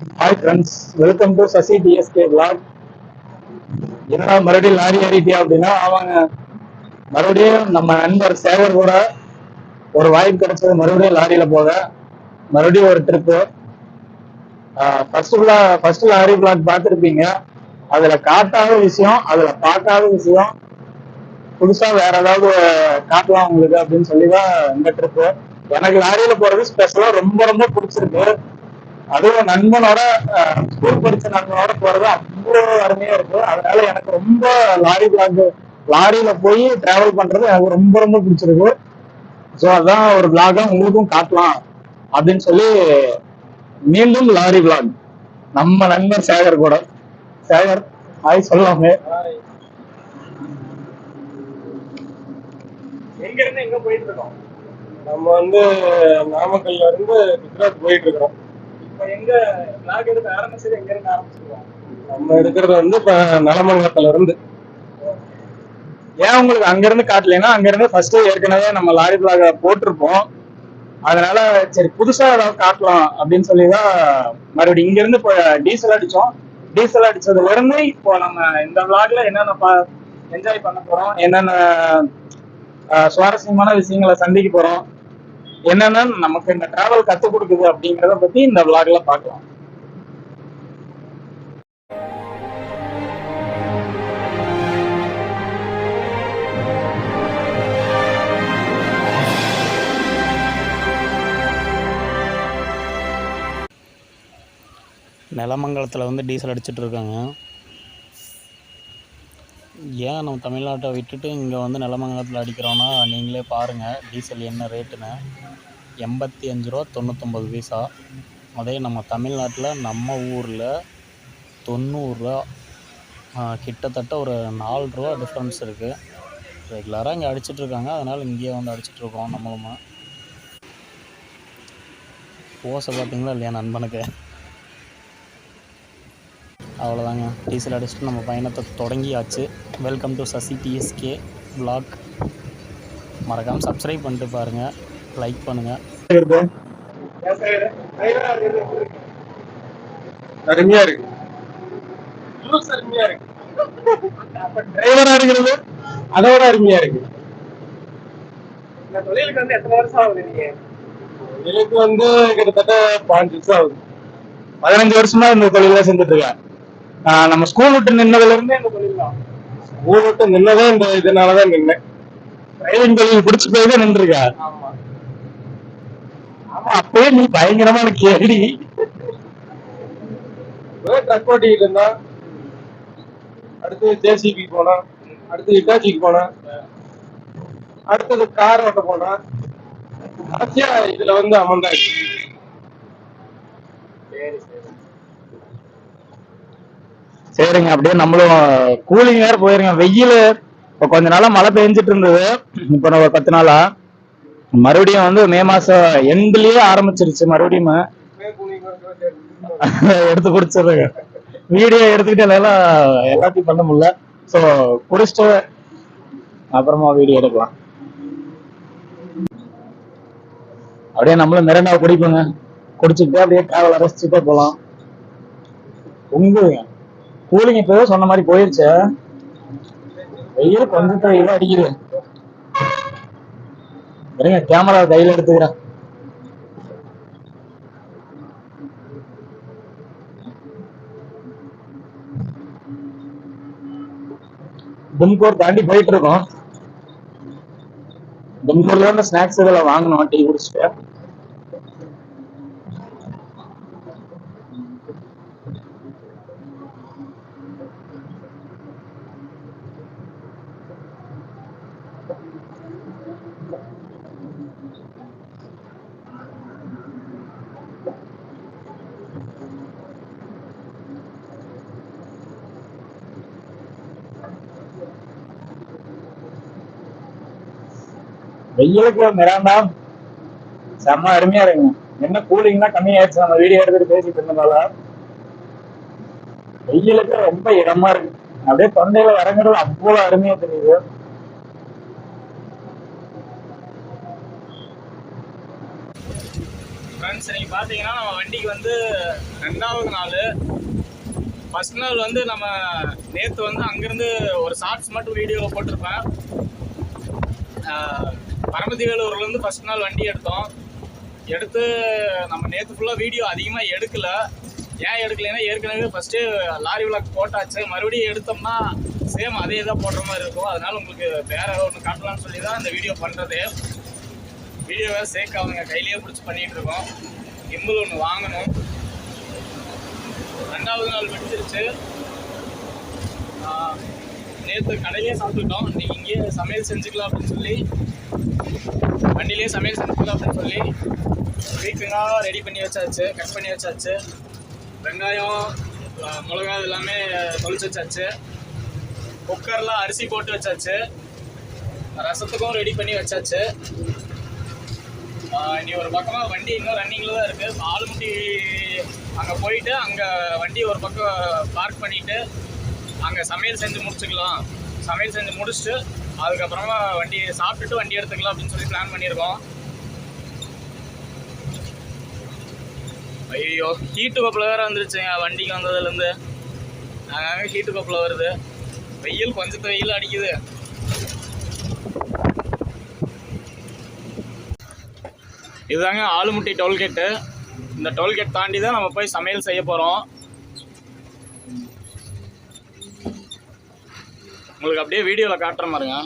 Hi friends welcome to Sasi DSK blog என்னடா மறுபடியும் lorry ஏறிட்டியா அப்படின்னா அவங்க மறுபடியும் நம்ம நண்பர் சேவர் கூட ஒரு வாய்ப்பு கிடைச்சது மறுபடியும் லாரியில போக. மறுபடியும் ஒரு trip first first lorry blog பார்த்துருப்பீங்க. அதுல காட்டாத விஷயம் அதுல பார்க்காத விஷயம். புதுசா வேற ஏதாவது காட்டலாம் உங்களுக்கு அப்படின்னு சொல்லி தான் இந்த ட்ரிப்பு எனக்கு லாரியில போறது ஸ்பெஷலா ரொம்ப ரொம்ப பிடிச்சிருக்கு. அதுவும் நண்பனோட ஸ்கூல் படிச்ச நண்பனோட போறது அவ்வளோ அருமையா இருக்கும். அதனால எனக்கு ரொம்ப லாரி பிளாக் லாரியில போய் டிராவல் பண்றது எனக்கு ரொம்ப ரொம்ப பிடிச்சிருக்கு ஸோ அதான் ஒரு பிளாகா உங்களுக்கும் காட்டலாம் அப்படின்னு சொல்லி மீண்டும் லாரி பிளாக் நம்ம நண்பர் சேகர் கூட. சேகர் ஹாய் சொல்லாமே எங்க இருந்து எங்க போயிட்டு இருக்கோம்? நம்ம வந்து நாமக்கல்ல இருந்து குஜராத் போயிட்டு இருக்கிறோம் நம்ம எடுக்கிறது வந்து இப்ப நலமங்கலத்துல இருந்து. ஏன் உங்களுக்கு அங்க இருந்து காட்டலைன்னா அங்க இருந்து ஃபர்ஸ்ட் ஏற்கனவே நம்ம லாரி பிளாக போட்டிருப்போம். அதனால சரி புதுசா ஏதாவது காட்டலாம் அப்படின்னு சொல்லி தான் மறுபடியும் இங்க இருந்து இப்போ டீசல் அடிச்சோம். டீசல் அடிச்சதுல இருந்து இப்போ நம்ம இந்த விளாக்ல என்னென்ன என்ஜாய் பண்ண போறோம் என்னென்ன சுவாரஸ்யமான விஷயங்களை சந்திக்க போறோம். என்னென்ன நமக்கு இந்த டிராவல் கத்து கொடுக்குது அப்படிங்கறத பத்தி இந்த விளாக்ல பார்க்கலாம். நிலமங்கலத்தில் வந்து டீசல் அடிச்சிட்டு இருக்காங்க. ஏன் நம்ம தமிழ்நாட்டை விட்டுட்டு இங்கே வந்து நிலமங்கலத்தில் அடிக்கிறோன்னா நீங்களே பாருங்கள் டீசல் என்ன ரேட்டுன்னு. எண்பத்தி அஞ்சு ரூபா தொண்ணூத்தொம்பது பைசா. அதே நம்ம தமிழ்நாட்டில் நம்ம ஊரில் தொண்ணூறுரூவா கிட்டத்தட்ட ஒரு நாலு ரூபா டிஃப்ரென்ஸ் இருக்குது ரெகுலராக இங்கே அடிச்சிட்ருக்காங்க அதனால் இங்கேயே வந்து அடிச்சிட்ருக்கோம் நம்மளும். ஓசை பார்த்தீங்களா இல்லையா நண்பனுக்கு? அவ்வளோதாங்க. டீசல் அடிச்சுட்டு நம்ம பயணத்தை தொடங்கியாச்சு. Welcome to Sasi DSK vlog. மறக்காமல் சப்ஸ்கிரைப் பண்ணிட்டு பாருங்கள் லைக் பண்ணுங்கள் அருமையா இருக்கு. அருமையா இருக்கு. டிரைவரா இருக்கிறது அதோட அருமையா இருக்கு. தொழிலுக்கு வந்து எத்தனை வருஷம் ஆகுது நீங்க? எனக்கு வந்து கிட்டத்தட்ட பாஞ்சு வருஷம் ஆகுது. பதினஞ்சு வருஷமா இந்த தொழில செஞ்சுட்டு இருக்கேன். நம்ம ஸ்கூல் விட்டு நின்னதுல இருந்தே ஊர் விட்டு நின்னதே இந்த இதனாலதான் நின்னேன். டிரைவிங் தொழில் பிடிச்சு போய் தான் நின்றுருக்க? ஆமா. அப்பயே நீ பயங்கரமான கேடி ட்ரக் ஓட்டிக்கிட்டு இருந்தான். அடுத்து ஜேசிபி போனான். அடுத்து இட்டாச்சிக்கு போனான். அடுத்தது கார் ஓட்ட கடைசியா இதுல வந்து அமர்ந்தாச்சு. சரிங்க அப்படியே நம்மளும் கூலிங் வேற போயிருங்க. வெயில் இப்போ கொஞ்ச நாளா மழை பெஞ்சிட்டு இருந்தது. இப்போ நம்ம பத்து நாளா. மறுபடியும் வந்து மே மாசம் எண்ட்லயே ஆரம்பிச்சிருச்சு மறுபடியும். எடுத்து குடிச்சிடுறேங்க வீடியோ எடுத்துக்கிட்டு எல்லாம் எல்லாத்தையும் பண்ண முடியல. ஸோ குடிச்சிட்டு அப்புறமா வீடியோ எடுக்கலாம். அப்படியே நம்மளும் மிரண்டா குடிப்போங்க. குடிச்சுக்கிட்டே அப்படியே டிராவல் ரசிச்சுட்டே போகலாம் உங்களுங்க கூலிங் இப்போ சொன்ன மாதிரி போயிருச்சு. வெயில் கொஞ்சம் வெயில் அடிக்குது. இருங்க கேமரா கையில எடுத்துக்கிறேன். தும்கூர் தாண்டி போயிட்டு இருக்கோம். தும்கூர்ல இருந்து ஸ்நாக்ஸ் இதெல்லாம் வாங்கணும் டீ குடிச்சிட்டு. வெயிலுக்கு மிராண்டா செம்ம அருமையா இருக்குங்க. என்ன கூலிங்னா கம்மியாயிருச்சு நம்ம வீடியோ எடுத்துட்டு பேசிட்டு இருந்தனால வெயிலுக்கு ரொம்ப இடமா இருக்கு. அப்படியே தொண்டையில இறங்குறது அவ்வளவு அருமையா தெரியுது. ஃப்ரெண்ட்ஸ் நீங்கள் பார்த்தீங்கன்னா நம்ம வண்டிக்கு வந்து ரெண்டாவது நாள். ஃபர்ஸ்ட் நாள் வந்து நம்ம நேற்று வந்து அங்கேருந்து ஒரு ஷார்ட்ஸ் மட்டும் வீடியோவில் போட்டிருப்பேன். பரமதி வேலூர்லேருந்து ஃபஸ்ட் நாள் வண்டி எடுத்தோம். எடுத்து நம்ம நேற்று ஃபுல்லாக வீடியோ அதிகமாக எடுக்கல. ஏன் எடுக்கலைன்னா ஏற்கனவே ஃபஸ்ட்டு லாரி விளாக் போட்டாச்சு. மறுபடியும் எடுத்தோம்னா சேம் அதே தான் போடுற மாதிரி இருக்கும். அதனால் உங்களுக்கு வேறு ஒன்று காட்டலாம்னு சொல்லி தான் இந்த வீடியோ பண்ணுறது வீடியோவை சேக் அவங்க கையிலேயே பிடிச்சி பண்ணிகிட்டு இருக்கோம். கிம்பிள் ஒன்று வாங்கணும். ரெண்டாவது நாள் வெடிச்சிருச்சு நேற்று கடையிலே சாப்பிட்டுட்டோம். இன்றைக்கி இங்கேயே சமையல் செஞ்சுக்கலாம் அப்படின்னு சொல்லி வண்டியிலே சமையல் செஞ்சுக்கலாம் அப்படின்னு சொல்லி பீக்கங்காய் ரெடி பண்ணி வச்சாச்சு கட் பண்ணி வச்சாச்சு. வெங்காயம் மிளகா எல்லாமே தொளிச்சு வச்சாச்சு. குக்கரில் அரிசி போட்டு வச்சாச்சு. ரசத்துக்கும் ரெடி பண்ணி வச்சாச்சு. இனி ஒரு பக்கமாக வண்டி இன்னும் ரன்னிங்கில் தான் இருக்குது ஆளுமுட்டி அங்கே போயிட்டு அங்கே வண்டி ஒரு பக்கம் பார்க் பண்ணிவிட்டு அங்கே சமையல் செஞ்சு முடிச்சுக்கலாம். சமையல் செஞ்சு முடிச்சுட்டு அதுக்கப்புறமா வண்டி சாப்பிட்டுட்டு வண்டி எடுத்துக்கலாம் அப்படின்னு சொல்லி பிளான் பண்ணியிருக்கோம். ஐயோ ஹீட்டு கப்பில் வேறு வந்துருச்சுங்க. வண்டிக்கு வந்ததுலேருந்து. நாங்கள் ஹீட்டு கப்பில் வருது. வெயில் கொஞ்சத்து வெயில் அடிக்குது. இதுதாங்க ஆளுமுட்டி டோல்கேட்டு. இந்த டோல்கேட் தாண்டி தான் நம்ம போய் சமையல் செய்ய போகிறோம் உங்களுக்கு அப்படியே வீடியோவில் காட்டுற மாதிரிங்க.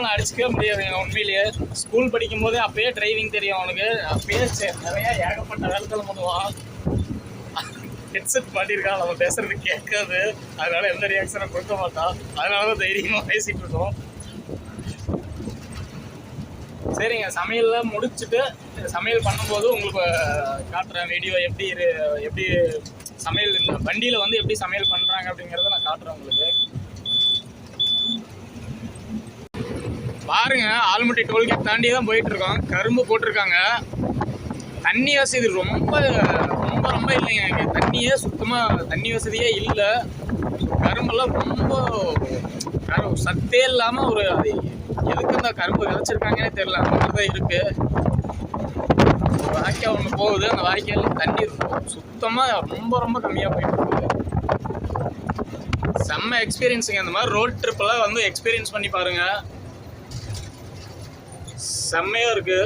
அவனை அடிச்சுக்கவே முடியாதுங்க உண்மையிலேயே. ஸ்கூல் படிக்கும் போதே அப்பயே டிரைவிங் தெரியும் அவனுக்கு. அப்பயே சே- நிறைய ஏகப்பட்ட வேலைகள் பண்ணுவான். ஹெட்செட் மாட்டியிருக்கான் நம்ம பேசுறது கேட்காது. அதனால எந்த ரியாக்ஷனும் கொடுக்க மாட்டான். அதனால தான் தைரியமாக பேசிட்டு இருக்கோம். சரிங்க சமையல்லாம் முடிச்சுட்டு சமையல் பண்ணும்போது உங்களுக்கு காட்டுறேன் வீடியோ எப்படி இரு- எப்படி சமையல் இந்த வண்டியில் வந்து எப்படி சமையல் பண்ணுறாங்க அப்படிங்கிறத நான் காட்டுறேன் உங்களுக்கு. பாருங்க ஆல்மட்டி டோல்கேட் தாண்டி தான் போயிட்டு இருக்கோம் கரும்பு போட்டிருக்காங்க. தண்ணி வசதி ரொம்ப ரொம்ப ரொம்ப இல்லைங்க இங்கே. தண்ணியே சுத்தமாக தண்ணி வசதியே இல்லை. கரும்பெல்லாம் ரொம்ப சத்தே இல்லாமல் ஒரு அது எதுக்கு இந்த கரும்பு விதைச்சிருக்காங்கன்னே தெரியல. அந்த மாதிரி தான் இருக்குது ஒரு வாய்க்கால் ஒன்று போகுது. அந்த வாய்க்கால் தண்ணி சுத்தமாக ரொம்ப ரொம்ப கம்மியாக போயிட்டு இருக்குது செம்ம எக்ஸ்பீரியன்ஸுங்க இந்த மாதிரி ரோட் ட்ரிப்பெல்லாம் வந்து எக்ஸ்பீரியன்ஸ் பண்ணி பாருங்கள் செம்மையா இருக்கு.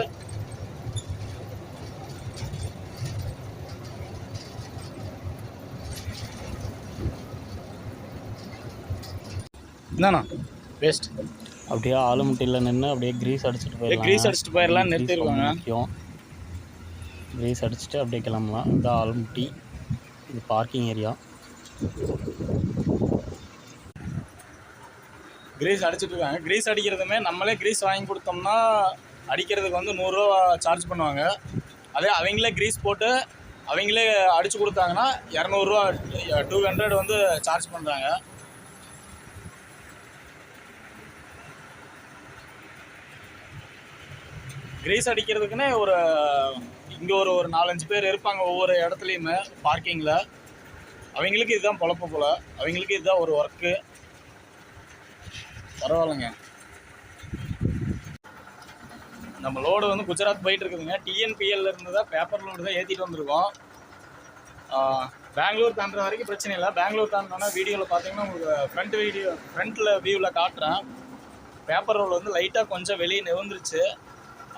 என்னண்ணா வேஸ்ட் அப்படியே ஆளுமுட்டியில் நின்று அப்படியே கிரீஸ் அடிச்சுட்டு போயிடலாம். grease அடிச்சிட்டு போயிடலாம், முக்கியம். கிரீஸ் அடிச்சுட்டு அப்படியே கிளம்பலாம். இது ஆளுமுட்டி. இது பார்க்கிங் ஏரியா கிரீஸ் அடிச்சிட்டு இருக்காங்க. கிரீஸ் அடிக்கிறதுமே நம்மளே கிரீஸ் வாங்கி கொடுத்தோம்னா அடிக்கிறதுக்கு வந்து நூறுரூவா சார்ஜ் பண்ணுவாங்க. அதே அவங்களே க்ரீஸ் போட்டு அவங்களே அடித்து கொடுத்தாங்கன்னா இரநூறுவா டூ ஹண்ட்ரட் வந்து சார்ஜ் பண்ணுறாங்க கிரீஸ் அடிக்கிறதுக்குன்னே ஒரு இங்கே ஒரு ஒரு நாலஞ்சு பேர் இருப்பாங்க ஒவ்வொரு இடத்துலையுமே பார்க்கிங்கில் அவங்களுக்கு இதுதான் பொழப்பு போல். அவங்களுக்கு இதுதான் ஒரு ஒர்க்கு பரவாயில்லைங்க. நம்ம லோடு வந்து குஜராத் போயிட்டு இருக்குதுங்க டிஎன்பிஎல்ல இருந்து தான் பேப்பர் லோடு தான் ஏற்றிட்டு வந்திருக்கோம். பெங்களூர் தாண்டுற வரைக்கும் பிரச்சனை இல்லை. பெங்களூர் தாண்டினா வீடியோவில் பார்த்தீங்கன்னா உங்களுக்கு ஃப்ரண்ட் வீடியோ ஃப்ரண்ட்டில் வியூவில் காட்டுறேன். பேப்பர் ரோல் வந்து லைட்டாக கொஞ்சம் வெளியே நிவந்துருச்சு.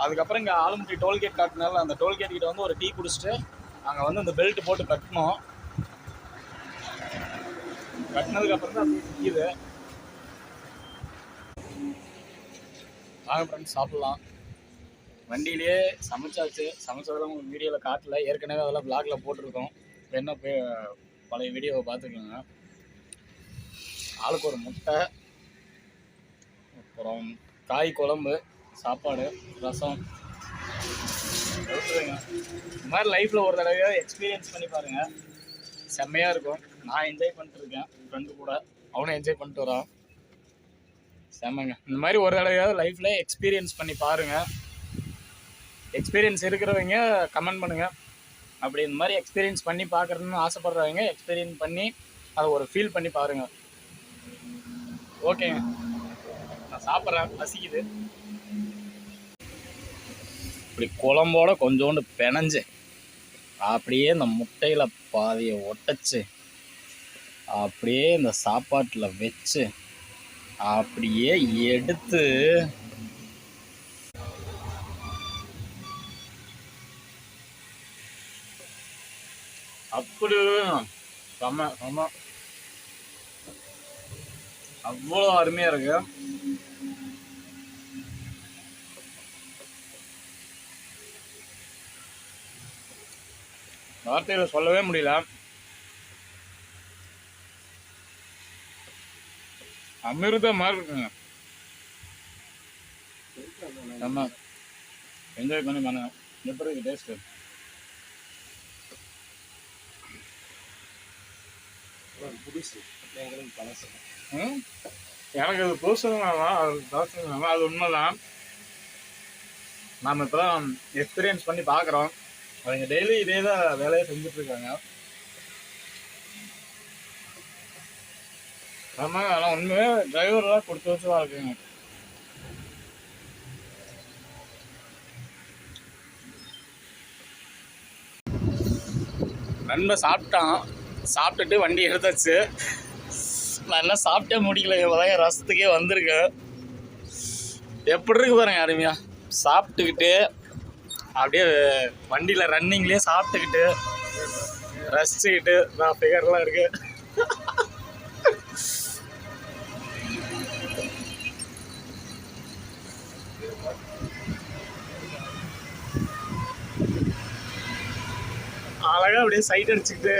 அதுக்கப்புறம் இங்கே ஆலமுட்டி டோல்கேட் காட்டினால அந்த டோல்கேட் கிட்ட வந்து ஒரு டீ குடிச்சிட்டு அங்கே வந்து அந்த பெல்ட் போட்டு கட்டணும். கட்டினதுக்கப்புறம் தான் அப்படியே நிற்கிது வாங்க ஃப்ரெண்ட்ஸ் சாப்பிட்லாம். வண்டியிலேயே சமைச்சாச்சு. சமைச்சதெல்லாம் உங்களுக்கு வீடியோவில் காட்டல. ஏற்கனவே அதெல்லாம் பிளாக்ல போட்டிருக்கோம். வேணா போய் பழைய வீடியோவை பார்த்துக்கோங்க. ஆளுக்கு ஒரு முட்டை அப்புறம் காய் குழம்பு சாப்பாடு ரசம். இந்த மாதிரி லைஃப்பில் ஒரு தடவையாவது எக்ஸ்பீரியன்ஸ் பண்ணி பாருங்கள் செம்மையாக இருக்கும். நான் என்ஜாய் பண்ணிட்டுருக்கேன் ஃப்ரெண்டு கூட. அவனும் என்ஜாய் பண்ணிட்டு வரான். செம்மங்க. இந்த மாதிரி ஒரு தடவையாவது லைஃப்பில் எக்ஸ்பீரியன்ஸ் பண்ணி பாருங்கள் எக்ஸ்பீரியன்ஸ் இருக்கிறவங்க கமெண்ட் பண்ணுங்கள் அப்படி இந்த மாதிரி எக்ஸ்பீரியன்ஸ் பண்ணி பார்க்குறதுன்னு ஆசைப்பட்றவங்க எக்ஸ்பீரியன்ஸ் பண்ணி அதை ஒரு ஃபீல் பண்ணி பாருங்கள் ஓகேங்க நான் சாப்பிட்றேன் பசிக்குது. இப்படி குழம்போட கொஞ்சோண்டு பிணைஞ்சு அப்படியே இந்த முட்டையில் பாதியை ஒட்டச்சு அப்படியே இந்த சாப்பாட்டில் வச்சு அப்படியே எடுத்து அப்படி செம்ம செம்ம அவ்வளோ அருமையாக இருக்கு. வார்த்தையில் சொல்லவே முடியல. அமிர்த மாதிரி இருக்குங்க. நம்ம என்ஜாய் பண்ணி பண்ணுங்க எப்படி இருக்கு டேஸ்ட்டு புதுசு. எங்களுக்கு பழசு. எனக்கு அது புதுசுங்களாமா அது பழசுங்களாமா அது உண்மைதான். நாம் இப்போ தான் எக்ஸ்பீரியன்ஸ் பண்ணி பார்க்குறோம். அவங்க டெய்லி இதே தான் வேலையை செஞ்சுட்டு இருக்காங்க ஆமாங்க ஆனால் உண்மையே டிரைவர்லாம் கொடுத்து வச்சு தான் இருக்குங்க. நண்பன் சாப்பிட்டான். சாப்பிட்டுட்டு வண்டி எடுத்தாச்சு. நான் என்ன சாப்பிட்டே முடிக்கல. இப்போதான் ரசத்துக்கே வந்திருக்கேன் எப்படி இருக்கு பாருங்க அருமையா. சாப்பிட்டுக்கிட்டு அப்படியே வண்டியில் ரன்னிங்லேயே சாப்பிட்டுக்கிட்டு ரசிச்சுக்கிட்டு நான் ஃபிகர்லாம் இருக்கு. அழகாக அப்படியே சைட் அடிச்சுக்கிட்டு.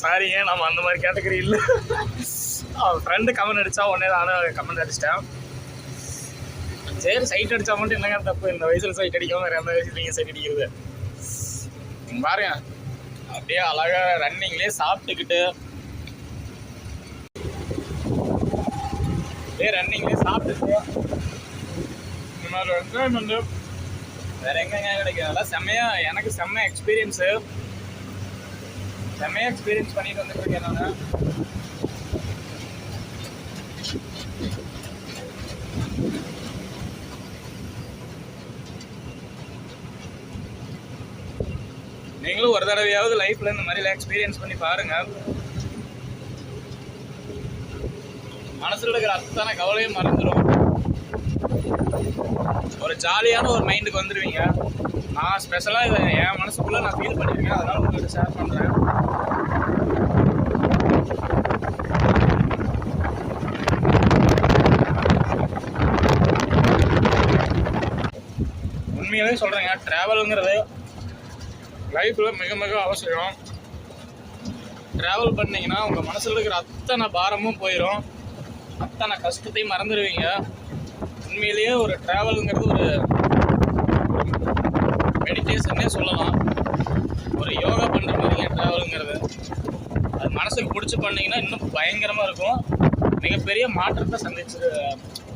சாரிங்க நம்ம அந்த மாதிரி கேட்டகரி இல்லை? அவன் ஃப்ரெண்டு கமெண்ட் அடித்தா உடனே நானும் கமெண்ட் அடிச்சிட்டேன். சரி சைட் அடித்தா மட்டும் என்னங்க தப்பு? இந்த வயசில் சைட் அடிக்காம வேறு எந்த வயசுல நீங்கள் சைட் அடிக்கிறது? நீங்கள் பாருங்க. அப்படியே அழகா ரன்னிங்லேயே சாப்பிட்டுக்கிட்டு. அப்படியே ரன்னிங்லேயே சாப்பிட்டுக்கிட்டு. இந்த மாதிரி என்ஜாய்மெண்ட்டு வேற எங்கெங்க கிடைக்கும்? அதெல்லாம் செம்மையா எனக்கு செம்ம எக்ஸ்பீரியன்ஸு செம்மையாக எக்ஸ்பீரியன்ஸ் பண்ணிட்டு வந்துருக்கேன் நான். நீங்களும் ஒரு தடவையாவது லைஃப்ல இந்த மாதிரி எக்ஸ்பீரியன்ஸ் பண்ணி பாருங்க. மனசில் இருக்கிற அத்தனை கவலையும் மறந்துடும் ஒரு ஜாலியான ஒரு மைண்டுக்கு வந்துடுவீங்க நான் ஸ்பெஷலாக இதை என் மனசுக்குள்ளே நான் ஃபீல் பண்ணியிருக்கேன் அதனால் உங்களுக்கு ஷேர் பண்ணுறேன் உண்மையாகவே சொல்கிறேங்க ட்ராவலுங்கிறது லைஃப்பில் மிக மிக அவசியம். ட்ராவல் பண்ணிங்கன்னா உங்கள் மனசில் இருக்கிற அத்தனை பாரமும் போயிடும் அத்தனை கஷ்டத்தையும் மறந்துடுவீங்க. உண்மையிலேயே ஒரு ட்ராவலுங்கிறது ஒரு மெடிடேஷன்னே சொல்லலாம். ஒரு யோகா பண்ணுற மாதிரிங்க ட்ராவலுங்கிறது அது மனசுக்கு பிடிச்சி பண்ணிங்கன்னா இன்னும் பயங்கரமாக இருக்கும். மிகப்பெரிய மாற்றத்தை சந்திச்சு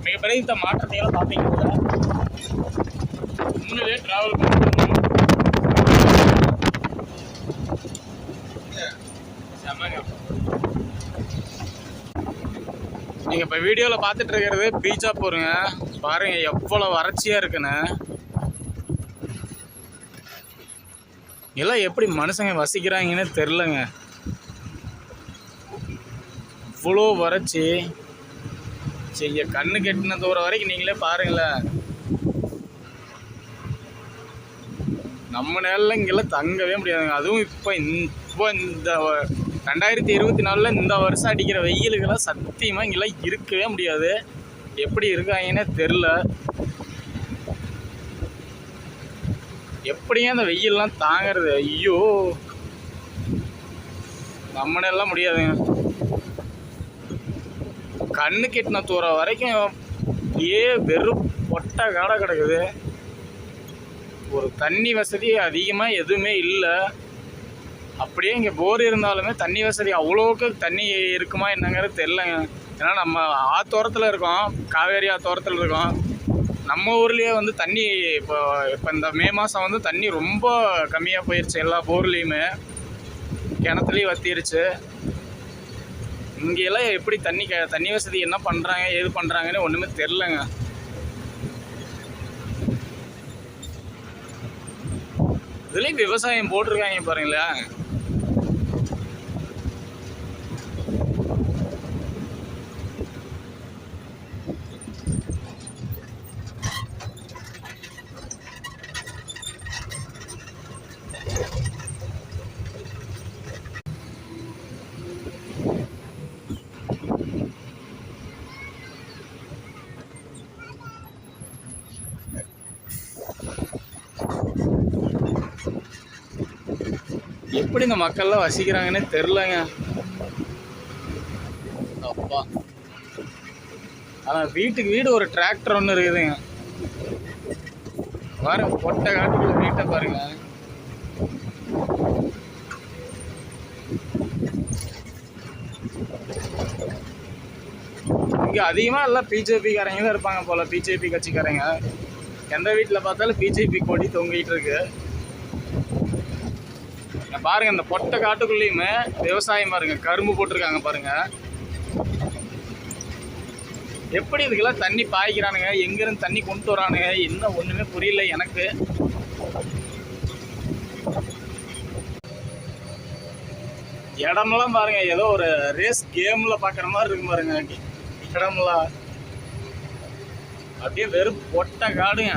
மிகப்பெரிய இந்த மாற்றத்தையெல்லாம் பார்த்தீங்கன்னா உண்மையிலேயே ட்ராவல் பண்ணணும் நீங்கள் இப்போ வீடியோவில் பார்த்துட்டு இருக்கிறது போருங்க. பாருங்க எவ்வளோ வறட்சியாக இருக்குன்னு. எல்லாம் எப்படி மனுஷங்க வசிக்கிறாங்கன்னு தெரிலங்க இவ்வளோ வறட்சி. செய்ய கண்ணு கெட்டின தூரம் வரைக்கும் நீங்களே பாருங்களேன். நம்ம நேரில் இங்கெல்லாம் தங்கவே முடியாதுங்க. அதுவும் இப்போ இப்போ இந்த ரெண்டாயிரத்தி இருபத்தி நாலில் இந்த வருஷம் அடிக்கிற வெயிலுக்கெல்லாம் சத்தியமாக இங்கெல்லாம் இருக்கவே முடியாது. எப்படி இருக்காங்கன்னே தெரில. எப்படியும் அந்த வெயில்லாம் தாங்கிறது? ஐயோ. நம்மளெல்லாம் முடியாதுங்க. கண்ணு கெட்டின தூரம் வரைக்கும் ஏ வெறும் பொட்டை காடை கிடக்குது. ஒரு தண்ணி வசதி அதிகமாக எதுவுமே இல்லை. அப்படியே இங்கே போர் இருந்தாலுமே தண்ணி வசதி அவ்வளோக்கு தண்ணி இருக்குமா என்னங்கிறது தெரிலங்க ஏன்னா நம்ம ஆத்தோரத்தில் இருக்கோம் காவேரி ஆத்தோரத்தில் இருக்கோம். நம்ம ஊர்லேயே வந்து தண்ணி இப்போ இப்போ இந்த மே மாதம் வந்து தண்ணி ரொம்ப கம்மியாக போயிடுச்சு எல்லா போர்லேயுமே. கிணத்துலேயும் வத்திருச்சு. இங்கெல்லாம் எப்படி தண்ணி க தண்ணி வசதி என்ன பண்ணுறாங்க ஏது பண்ணுறாங்கன்னு ஒன்றுமே தெரிலங்க இதுலேயும் விவசாயம் போட்டிருக்காங்க பாருங்களேன். எப்படி இந்த மக்கள்லாம் வசிக்கிறாங்கன்னே தெரிலங்க. அப்பா. ஆனால் வீட்டுக்கு வீடு ஒரு டிராக்டர் ஒன்று இருக்குதுங்க. பாருங்க பொட்டை காட்டுக்குள்ள வீட்டை பாருங்க. இங்கே அதிகமாக எல்லாம் பிஜேபிக்காரங்க தான் இருப்பாங்க போல் பிஜேபி கட்சிக்காரங்க. எந்த வீட்டில் பார்த்தாலும் பிஜேபி கொடி தொங்கிட்டு இருக்கு. பாருங்க இந்த பொட்டை காட்டுக்குள்ளேயுமே விவசாயம் பாருங்க கரும்பு போட்டிருக்காங்க பாருங்க. எப்படி இதுக்கெல்லாம் தண்ணி பாய்க்கிறானுங்க? எங்கிருந்து தண்ணி கொண்டு வரானுங்க? என்ன ஒண்ணுமே புரியல எனக்கு. இடமெல்லாம் பாருங்க ஏதோ ஒரு ரேஸ் கேம்ல பாக்குற மாதிரி இருக்கு பாருங்க. இடமெல்லாம் அப்படியே வெறும் பொட்டை காடுங்க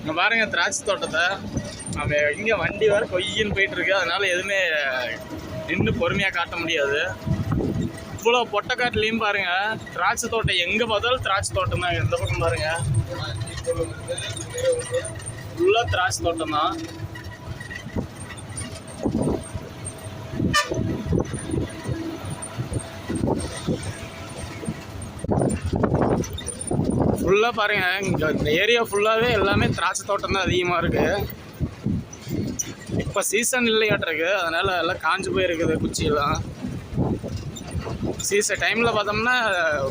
இங்க பாருங்க திராட்சை தோட்டத்தை. நம்ம இங்கே வண்டி வேறு கொய்யின்னு போயிட்டு இருக்கு அதனால எதுவுமே நின்று பொறுமையாக காட்ட முடியாது. இவ்வளோ பொட்டக்காட்டுலேயும் பாருங்க திராட்சை தோட்டம் எங்க பார்த்தாலும் திராட்சை தோட்டம் தான். எந்த பக்கம் பாருங்க. ஃபுல்லாக திராட்சை தோட்டம் தான். ஃபுல்லாக பாருங்கள் இங்கே இந்த ஏரியா ஃபுல்லாகவே எல்லாமே திராட்சை தோட்டம் தான் அதிகமாக இருக்குது இப்போ சீசன் இல்லையாட்டிருக்கு. அதனால் எல்லாம் காஞ்சு போயிருக்குது குச்சியெல்லாம். சீசன் டைமில் பார்த்தோம்னா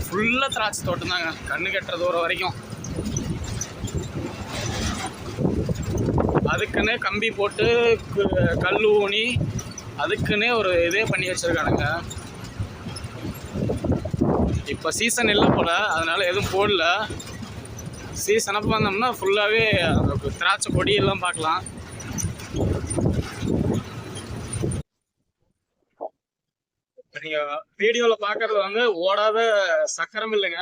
ஃபுல்லாக திராட்சை தோட்டம் தாங்க. கண்ணு கட்டுற தூரம் வரைக்கும். அதுக்குன்னே கம்பி போட்டு கல் ஊனி அதுக்குன்னே ஒரு இதே பண்ணி வச்சுருக்கானுங்க. இப்போ சீசன் இல்லை போல அதனால எதுவும் போடல. சீசன் அப்போ வந்தோம்னா ஃபுல்லாகவே திராட்சை கொடியெல்லாம் பார்க்கலாம். நீங்கள் வீடியோவில் பார்க்கறது வந்து ஓடாத சக்கரம் இல்லைங்க.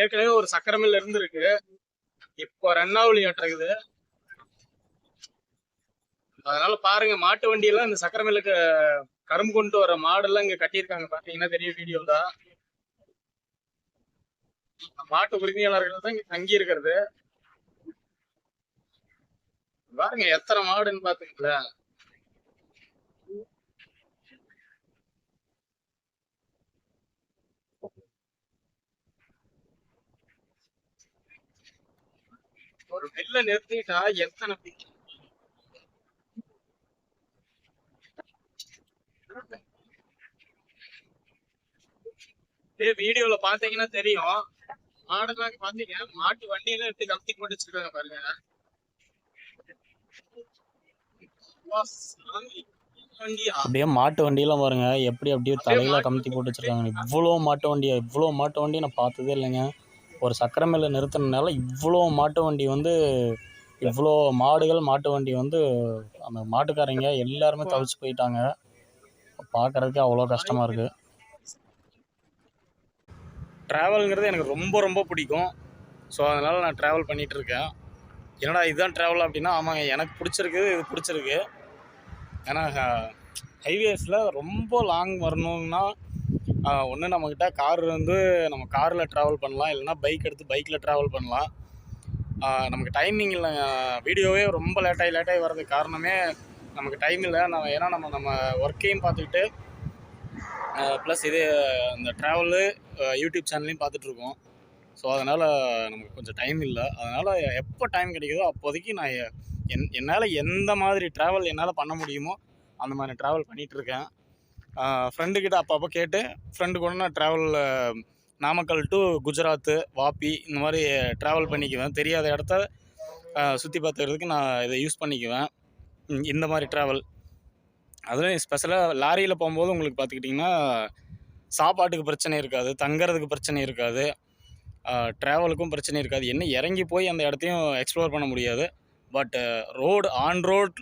ஏற்கனவே ஒரு சக்கரம் மில் இருந்துருக்கு. இப்போ ரெண்டாவளி இருக்குது. அதனால பாருங்க மாட்டு வண்டியெல்லாம் இந்த சக்கர மில்லுக்கு கரும்பு கொண்டு வர மாடெல்லாம் இங்க கட்டியிருக்காங்க. பாத்தீங்கன்னா பெரிய வீடியோ தான் மாட்டு உரிமையாளர்கள் தான் இங்க தங்கி இருக்கிறது பாருங்க எத்தனை மாடுன்னு பாத்தீங்களா? ஒரு வெள்ள நிறுத்திட்டா எத்தனை வீடியோல பாத்தீங்கன்னா தெரியும். மாடுலாம் பாத்தீங்க மாட்டு வண்டியில எடுத்து கலத்தி கொண்டு வச்சிருக்காங்க பாருங்க. அப்படியே மாட்டு வண்டியெல்லாம் பாருங்க. எப்படி அப்படியே தலையில கமுத்தி போட்டு வச்சிருக்காங்க. இவ்வளோ மாட்டு வண்டியா? இவ்வளோ மாட்டு வண்டி நான் பார்த்ததே இல்லைங்க. ஒரு சக்கரை மேல நிறுத்தினால இவ்வளோ மாட்டு வண்டி வந்து இவ்வளோ மாடுகள் மாட்டு வண்டி வந்து அந்த மாட்டுக்காரங்க எல்லாருமே தவிச்சு போயிட்டாங்க. பார்க்கறதுக்கு அவ்வளோ கஷ்டமாக இருக்குது ட்ராவல்ங்கிறது எனக்கு ரொம்ப ரொம்ப பிடிக்கும். ஸோ அதனால் நான் ட்ராவல் பண்ணிகிட்ருக்கேன் என்னடா இதுதான் ட்ராவல் அப்படின்னா ஆமாங்க எனக்கு பிடிச்சிருக்கு இது பிடிச்சிருக்கு. ஏன்னா ஹைவேஸில் ரொம்ப லாங் வரணுன்னா ஒன்று நம்மக்கிட்ட கார் வந்து நம்ம காரில் ட்ராவல் பண்ணலாம் இல்லைன்னா பைக் எடுத்து பைக்கில் ட்ராவல் பண்ணலாம். நமக்கு டைமிங் இல்லை வீடியோவே ரொம்ப லேட்டாகி லேட்டாகி வர்றதுக்கு காரணமே நமக்கு டைம் இல்லை. நம்ம ஏன்னா நம்ம நம்ம ஒர்க்கையும் பார்த்துக்கிட்டு ப்ளஸ் இது இந்த ட்ராவலு யூடியூப் சேனல்லையும் பார்த்துட்ருக்கோம் ஸோ அதனால் நமக்கு கொஞ்சம் டைம் இல்லை. அதனால் எப்போ டைம் கிடைக்குதோ அப்போதைக்கு நான் என் என்னால் எந்த மாதிரி ட்ராவல் என்னால் பண்ண முடியுமோ அந்த மாதிரி ட்ராவல் பண்ணிகிட்ருக்கேன் ஃப்ரெண்டுக்கிட்ட அப்பப்போ கேட்டு ஃப்ரெண்டு கூட நான் ட்ராவலில் நாமக்கல் டு குஜராத்து வாப்பி இந்த மாதிரி ட்ராவல் பண்ணிக்குவேன். தெரியாத இடத்த சுற்றி பார்த்துக்கிறதுக்கு நான் இதை யூஸ் பண்ணிக்குவேன். இந்த மாதிரி ட்ராவல் அதுலேயும் ஸ்பெஷலாக லாரியில் போகும்போது உங்களுக்கு பார்த்துக்கிட்டிங்கன்னா சாப்பாட்டுக்கு பிரச்சனை இருக்காது தங்குறதுக்கு பிரச்சனை இருக்காது ட்ராவலுக்கும் பிரச்சனை இருக்காது. என்ன இறங்கி போய் அந்த இடத்தையும் எக்ஸ்ப்ளோர் பண்ண முடியாது. But road on road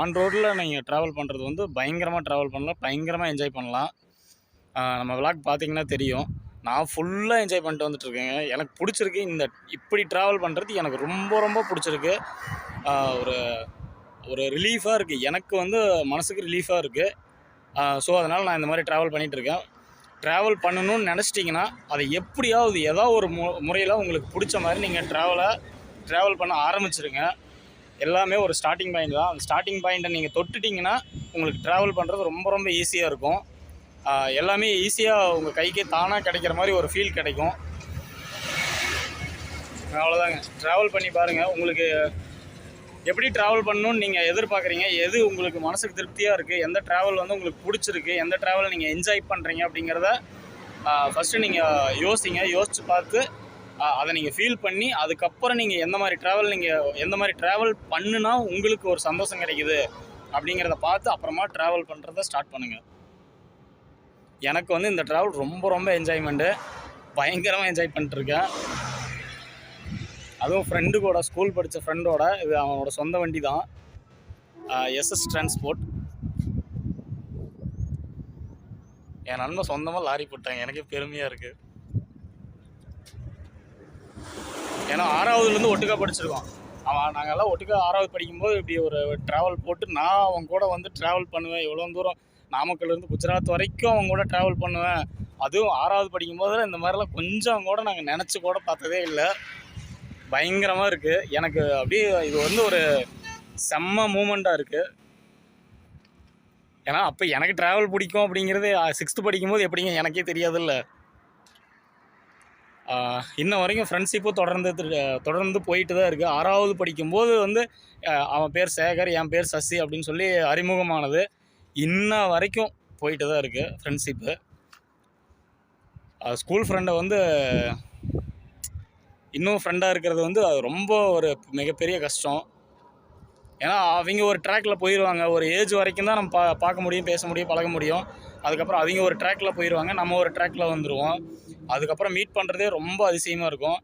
on ரோட்டில் நீங்கள் ட்ராவல் பண்ணுறது வந்து பயங்கரமாக ட்ராவல் பண்ணலாம் பயங்கரமாக என்ஜாய் பண்ணலாம். நம்ம விளாக் பார்த்திங்கன்னா தெரியும். நான் ஃபுல்லாக என்ஜாய் பண்ணிட்டு வந்துட்டுருக்கேங்க எனக்கு பிடிச்சிருக்கு இந்த இப்படி ட்ராவல் பண்ணுறது எனக்கு ரொம்ப ரொம்ப பிடிச்சிருக்கு. ஒரு ஒரு ரிலீஃபாக இருக்குது எனக்கு வந்து மனசுக்கு ரிலீஃபாக இருக்குது ஸோ அதனால் நான் இந்த மாதிரி ட்ராவல் பண்ணிகிட்ருக்கேன் ட்ராவல் பண்ணணும்னு நினச்சிட்டிங்கன்னா அதை எப்படியாவது ஏதோ ஒரு மு முறையில் உங்களுக்கு பிடிச்ச மாதிரி நீங்கள் ட்ராவலை ட்ராவல் பண்ண ஆரம்பிச்சிருங்க. எல்லாமே ஒரு ஸ்டார்டிங் பாயிண்ட் தான். அந்த ஸ்டார்டிங் பாயிண்ட்டை நீங்கள் தொட்டுட்டிங்கன்னா உங்களுக்கு ட்ராவல் பண்ணுறது ரொம்ப ரொம்ப ஈஸியாக இருக்கும். எல்லாமே ஈஸியாக உங்கள் கைக்கே தானாக கிடைக்கிற மாதிரி ஒரு ஃபீல் கிடைக்கும். அவ்வளோதாங்க ட்ராவல் பண்ணி பாருங்கள் உங்களுக்கு எப்படி ட்ராவல் பண்ணணும்னு நீங்கள் எதிர்பார்க்குறீங்க? எது உங்களுக்கு மனசுக்கு திருப்தியாக இருக்குது எந்த ட்ராவல் வந்து உங்களுக்கு பிடிச்சிருக்கு? எந்த ட்ராவல் நீங்கள் என்ஜாய் பண்ணுறீங்க அப்படிங்கிறத ஃபஸ்ட்டு நீங்கள் யோசிங்க. யோசித்து பார்த்து அதை நீங்கள் ஃபீல் பண்ணி அதுக்கப்புறம் நீங்கள் எந்த மாதிரி ட்ராவல் நீங்கள் எந்த மாதிரி ட்ராவல் பண்ணுனா உங்களுக்கு ஒரு சந்தோஷம் கிடைக்குது அப்படிங்கிறத பார்த்து அப்புறமா ட்ராவல் பண்ணுறத ஸ்டார்ட் பண்ணுங்கள் எனக்கு வந்து இந்த ட்ராவல் ரொம்ப ரொம்ப என்ஜாய்மெண்ட்டு பயங்கரமாக என்ஜாய் பண்ணிட்டுருக்கேன் அதுவும் ஃப்ரெண்டு கூட ஸ்கூல் படித்த ஃப்ரெண்டோட இது அவனோட சொந்த வண்டி தான் எஸ்எஸ் டிரான்ஸ்போர்ட் என் நண்பன் சொந்தமாக லாரி போட்டாங்க எனக்கே பெருமையாக இருக்குது ஏன்னா ஆறாவதுலேருந்து ஒட்டுக்கா படிச்சிருக்கோம் அவன் நாங்கள்லாம் ஒட்டுக்கா ஆறாவது படிக்கும்போது இப்படி ஒரு ட்ராவல் போட்டு நான் அவன் கூட வந்து ட்ராவல் பண்ணுவேன். எவ்வளோ தூரம் நாமக்கல்லேருந்து குஜராத் வரைக்கும் அவன் கூட ட்ராவல் பண்ணுவேன். அதுவும் ஆறாவது படிக்கும்போது இந்த மாதிரிலாம் கொஞ்சம் கூட நாங்கள் நினச்சி கூட பார்த்ததே இல்லை. பயங்கரமாக இருக்குது எனக்கு அப்படியே இது வந்து ஒரு செம்ம மூமெண்ட்டாக இருக்குது ஏன்னா அப்போ எனக்கு ட்ராவல் பிடிக்கும் அப்படிங்கிறது சிக்ஸ்த்து படிக்கும்போது எப்படிங்க? எனக்கே தெரியாதுல்ல. இன்ன வரைக்கும் ஃப்ரெண்ட்ஷிப்பும் தொடர்ந்து தொடர்ந்து போயிட்டு தான் இருக்குது ஆறாவது படிக்கும்போது வந்து அவன் பேர் சேகர் என் பேர் சசி அப்படின்னு சொல்லி அறிமுகமானது. இன்ன வரைக்கும் போயிட்டு தான் இருக்குது ஃப்ரெண்ட்ஷிப்பு ஸ்கூல் ஃப்ரெண்டை வந்து இன்னும் ஃப்ரெண்டாக இருக்கிறது வந்து அது ரொம்ப ஒரு மிகப்பெரிய கஷ்டம். ஏன்னா அவங்க ஒரு ட்ராக்கில் போயிடுவாங்க ஒரு ஏஜ் வரைக்கும் தான் நம்ம பா பார்க்க முடியும் பேச முடியும் பழக முடியும். அதுக்கப்புறம் அவங்க ஒரு ட்ராக்கில் போயிடுவாங்க நம்ம ஒரு ட்ராக்கில் வந்துடுவோம் அதுக்கப்புறம் மீட் பண்ணுறதே ரொம்ப அதிசயமாக இருக்கும்.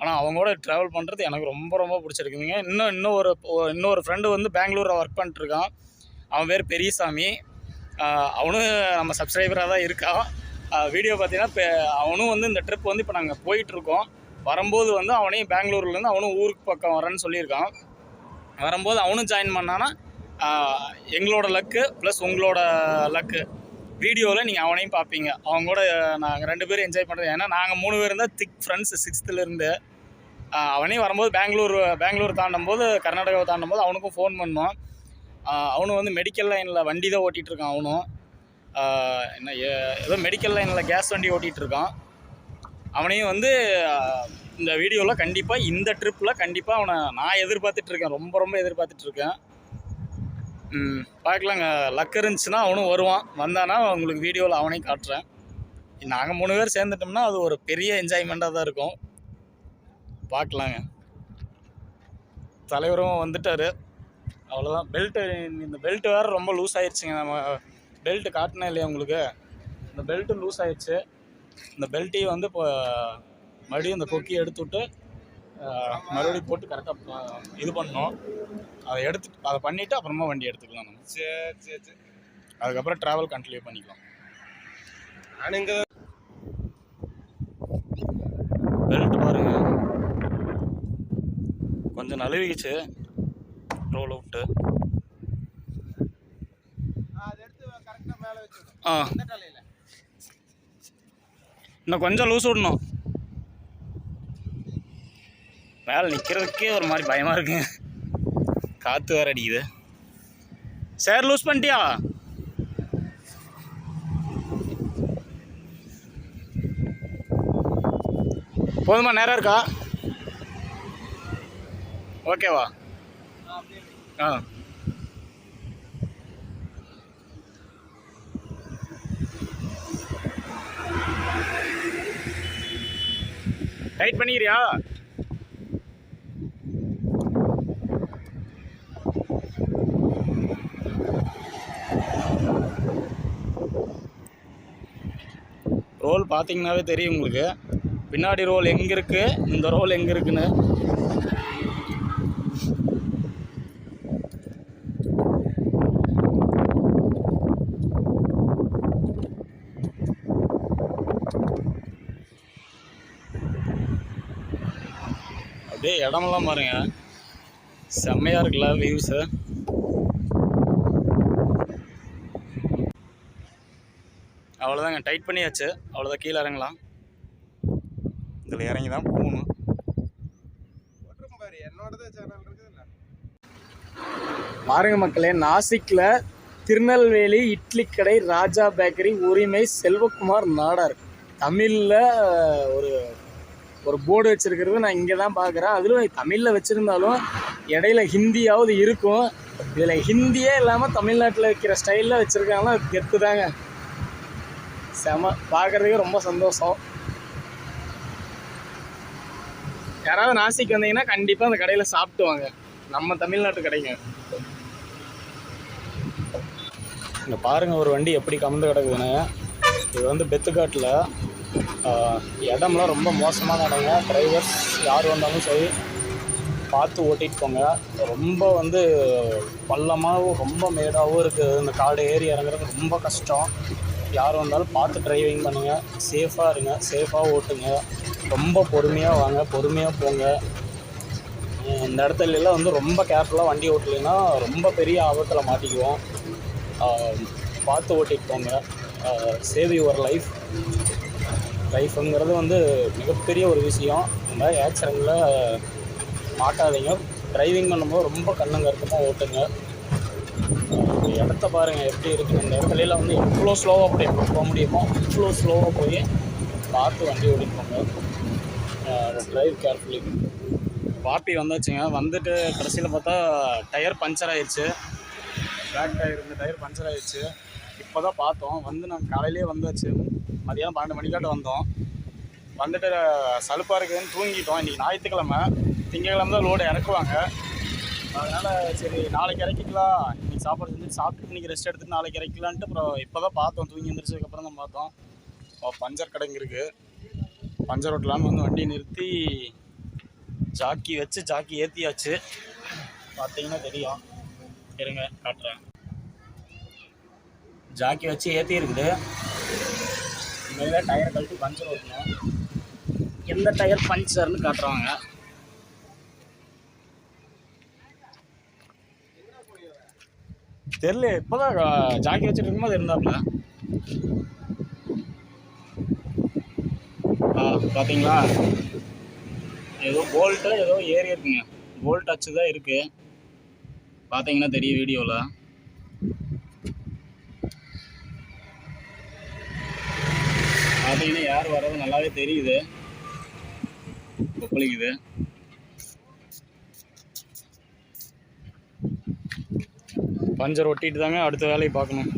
ஆனால் அவங்களோட ட்ராவல் பண்ணுறது எனக்கு ரொம்ப ரொம்ப பிடிச்சிருக்குதுங்க. இன்னும் இன்னும் ஒரு இன்னொரு ஃப்ரெண்டு வந்து பெங்களூரில் ஒர்க் பண்ணிட்டுருக்கான். அவன் பேர் பெரியசாமி. அவனும் நம்ம சப்ஸ்கிரைபராக தான் இருக்கான். வீடியோ பார்த்தீங்கன்னா இப்போ அவனும் வந்து இந்த ட்ரிப் வந்து இப்போ நாங்கள் போயிட்டுருக்கோம். வரும்போது வந்து அவனையும் பெங்களூர்லேருந்து அவனும் ஊருக்கு பக்கம் வரேன்னு சொல்லியிருக்கான். வரும்போது அவனும் ஜாயின் பண்ணானா எங்களோட லக்கு ப்ளஸ் உங்களோட லக்கு வீடியோவில் நீங்கள் அவனையும் பார்ப்பீங்க அவங்க கூட நாங்கள் ரெண்டு பேரும் என்ஜாய் பண்ணுறது ஏன்னா நாங்கள் மூணு பேர் இருந்தால் திக் ஃப்ரெண்ட்ஸ் சிக்ஸ்த்துலேருந்து அவனையும் வரும்போது பெங்களூர் பெங்களூர் தாண்டும் போது கர்நாடகாவை தாண்டும் போது அவனுக்கும் ஃபோன் பண்ணோம். அவனும் வந்து மெடிக்கல் லைனில் வண்டி தான் ஓட்டிகிட்டு இருக்கான் அவனும். என்ன ஏ- ஏதோ மெடிக்கல் லைனில் கேஸ் வண்டி ஓட்டிகிட்டு இருக்கான். அவனையும் வந்து இந்த வீடியோவில் கண்டிப்பாக இந்த ட்ரிப்பில் கண்டிப்பாக அவனை நான் எதிர்பார்த்துட்ருக்கேன். ரொம்ப ரொம்ப எதிர்பார்த்துட்ருக்கேன். ம், பார்க்கலாங்க லக் இருந்துச்சுன்னா அவனும் வருவான். வந்தானா உங்களுக்கு வீடியோவில் அவனையும் காட்டுறேன். நாங்கள் மூணு பேர் சேர்ந்துட்டோம்னா அது ஒரு பெரிய என்ஜாய்மெண்ட்டாக தான் இருக்கும். பார்க்கலாங்க தலைவரும் வந்துட்டார். அவ்வளோதான் பெல்ட்டு இந்த பெல்ட்டு வேறு ரொம்ப லூஸ் ஆயிடுச்சுங்க நம்ம பெல்ட்டு காட்டினேன் இல்லையா உங்களுக்கு? இந்த பெல்ட்டு லூஸ் ஆயிடுச்சு இந்த பெல்ட்டையும் வந்து இப்போ மறுபடியும் இந்த கொக்கி எடுத்து விட்டு ஆஹ், மறுபடியும் போட்டு கரெக்டாக இது பண்ணோம் அதை எடுத்து அதை பண்ணிவிட்டு அப்புறமா வண்டி எடுத்துக்கலாம் நம்ம. சரி சரி சரி அதுக்கப்புறம் ட்ராவல் கண்டினியூ பண்ணிக்கலாம். நான் இங்க பெல்ட் பாருங்க. கொஞ்சம் நழுவிக்கிச்சு. ரோல் விட்டு அதை எடுத்து கரெக்டாக மேலே வச்சு ஆ. இன்னும் கொஞ்சம் லூஸ் விடணும். மேலே நிற்கிறதுக்கே ஒரு மாதிரி பயமாக இருக்குங்க காற்று வேறு அடிக்குது. சார் லூஸ் பண்ணிட்டியா? போதுமா நேரம் இருக்கா? ஓகேவா ஆ. டைட் பண்ணிக்கிறியா? ரோல் பார்த்தீங்கன்னாவே தெரியும் உங்களுக்கு. பின்னாடி ரோல் எங்கே இருக்குது இந்த ரோல் எங்கே இருக்குன்னு அப்படியே இடமெல்லாம் பாருங்க. செம்மையாக இருக்குல்ல வியூஸு அவ்வளோதாங்க டைட் பண்ணியாச்சு. அவ்வளோதான் கீழே இறங்கலாம். இதில் இறங்கி தான் போகணும். பாரு என்னோடதே சேனல் பாருங்க மக்களே நாசிக்கில் திருநெல்வேலி இட்லி கடை ராஜா பேக்கரி உரிமை செல்வகுமார் நாடார். தமிழில் ஒரு ஒரு போர்டு வச்சுருக்கிறது நான் இங்கே தான் பார்க்குறேன் அதிலும் தமிழில் வச்சுருந்தாலும் இடையில ஹிந்தியாவது இருக்கும். இதில் ஹிந்தியே இல்லாமல் தமிழ்நாட்டில் வைக்கிற ஸ்டைலில் வச்சுருக்காங்கன்னா கெத்து தாங்க செம பார்க்குறதுக்கு ரொம்ப சந்தோஷம். யாராவது நாசிக் வந்தீங்கன்னா கண்டிப்பாக அந்த கடையில் சாப்பிட்டு வாங்க நம்ம தமிழ்நாட்டு கடைங்க. இங்கே பாருங்கள் ஒரு வண்டி எப்படி கமந்து கிடக்குதுன்னு. இது வந்து பெத்துக்காட்டில். இடம்லாம் ரொம்ப மோசமான இடங்க டிரைவர்ஸ் யார் வந்தாலும் சரி பார்த்து ஓட்டிகிட்டு போங்க. ரொம்ப வந்து பள்ளமாகவும் ரொம்ப மேடாகவும் இருக்குது இந்த காடு ஏறி இறங்குறது ரொம்ப கஷ்டம். யார் வந்தாலும் பார்த்து டிரைவிங் பண்ணுங்கள் சேஃபாக இருங்க. சேஃபாக ஓட்டுங்க. ரொம்ப பொறுமையாக வாங்க. பொறுமையாக போங்க. இந்த இடத்துலலாம் வந்து ரொம்ப கேர்ஃபுல்லாக வண்டி ஓட்டலைன்னா ரொம்ப பெரிய ஆபத்தில் மாட்டிக்குவோம். பார்த்து ஓட்டிட்டு போங்க. சேவ் யுவர் லைஃப் லைஃப்ங்கிறது வந்து மிகப்பெரிய ஒரு விஷயம். இந்த ஆக்சிடெண்ட்டில் மாட்டாதீங்க. டிரைவிங் பண்ணும்போது ரொம்ப கண்ணும் கருத்துமாக ஓட்டுங்க. இடத்த பாருங்கள் எப்படி இருக்குது இந்த இடத்துல வந்து எவ்வளோ ஸ்லோவாக போய் போக முடியுமோ அவ்வளோ ஸ்லோவாக போய் பார்த்து வண்டி ஓடிப்போங்க ட்ரைவ் டிரைவ் கேர்ஃபுல்லி பாப்பி வந்தாச்சுங்க. வந்துட்டு கடைசியில் பார்த்தா டயர் பஞ்சர் ஆயிடுச்சு பேக் டயர் இந்த டயர் பஞ்சர் ஆயிடுச்சு இப்போ தான் பார்த்தோம். வந்து நாங்கள் காலையிலே வந்தாச்சு. மதியானம் பன்னெண்டு மணிக்காட்ட வந்தோம். வந்துட்டு சலுப்பாக இருக்குதுன்னு தூங்கிட்டோம். இன்றைக்கி ஞாயிற்றுக்கிழமை. திங்கக்கிழமை தான் லோடு இறக்குவாங்க. அதனால் சரி நாளைக்கு இறக்கிக்கலாம். இன்றைக்கி சாப்பாடு செஞ்சு சாப்பிட்டு இன்றைக்கி ரெஸ்ட் எடுத்துட்டு நாளைக்கு இறக்கலான்ட்டு அப்புறம் இப்போ தான் பார்த்தோம். தூங்கி எழுந்திரிச்சதுக்கப்புறம் தான் பார்த்தோம். பஞ்சர் கடைங்க இருக்குது பஞ்சர் ஓட்டலான்னு வந்து வண்டியை நிறுத்தி ஜாக்கி வச்சு ஜாக்கி ஏற்றியாச்சு பார்த்தீங்கன்னா தெரியும். இருங்க காட்டுறேன். ஜாக்கி வச்சு ஏற்றி இருக்குது மேலே டயர் கழட்டி பஞ்சர் ஓட்டணும். எந்த டயர் பஞ்சர்னு காட்டுறாங்க. தெரியல இப்போதான் ஜாக்கி வச்சுட்டு இருக்கும்போது இருந்தாப்புல ஆ பார்த்தீங்களா ஏதோ போல்ட்டு ஏதோ ஏறி இருக்குங்க. போல்ட் அச்சு தான் இருக்குது பார்த்தீங்கன்னா தெரியும் வீடியோவில் பார்த்தீங்கன்னா யார் வர்றது நல்லாவே தெரியுது. கொப்பளிக்குது பஞ்சர் ஒட்டிட்டு தாங்க அடுத்த வேலையை பார்க்கணும்.